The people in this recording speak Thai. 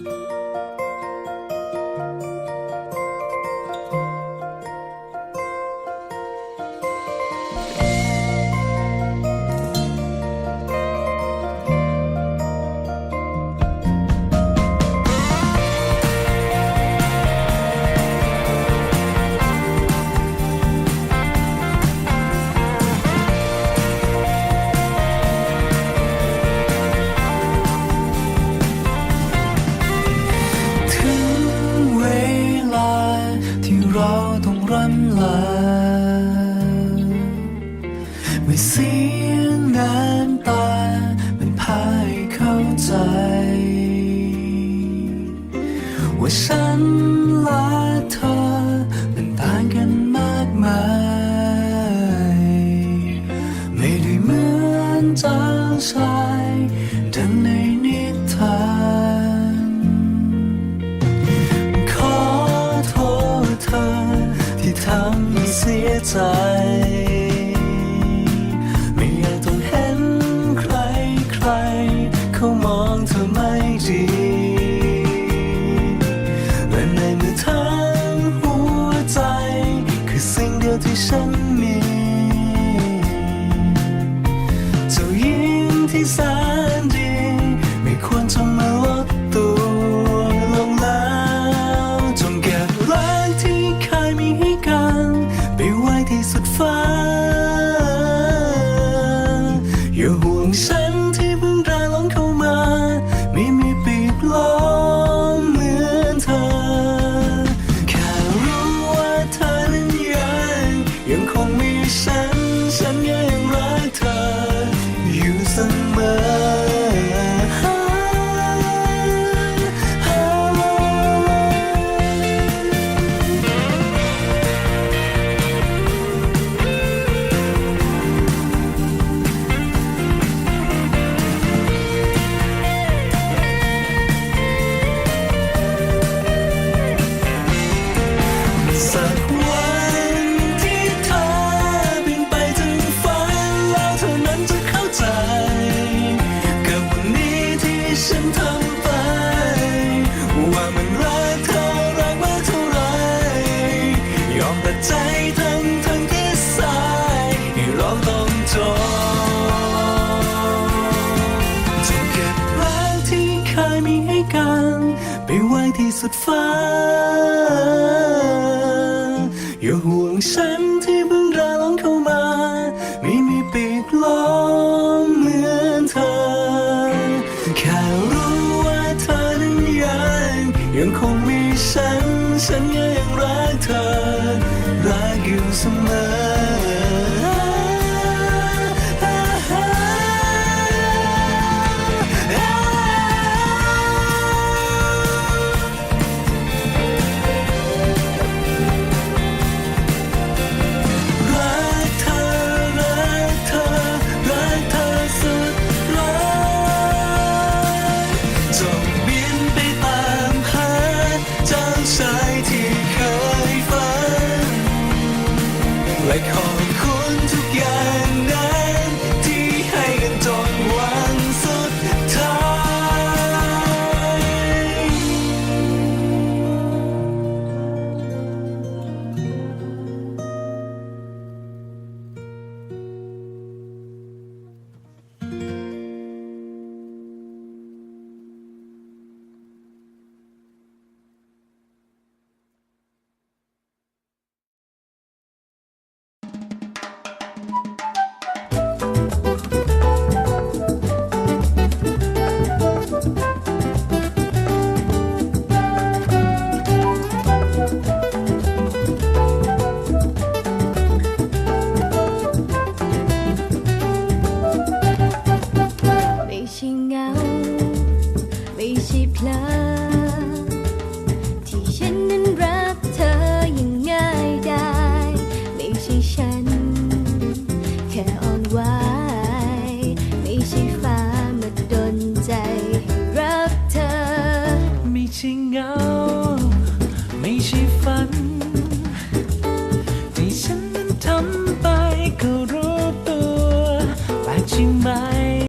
you มื่อเสียงน้ำตา มันพาให้เข้าใจ ว่าฉันและเธอมันต่างกันมากมาย ไม่ได้เหมือนเจ้าชายดังในนิทานขอโทษเธอที่ทำให้เสียใจ องเธอไม่ดี ฉันทำไป ว่ามันรักเธอรักมากเท่าไรยอมตัดใจทั้งทั้งที่สายให้เราต้องจบจงเก็บรักที่เคยมีให้กัน ไปไว้ที่สุดฟ้า อย่าห่วงฉันที่ ยังคงมีฉัน ฉันยังรักเธอ รักอยู่เสมอ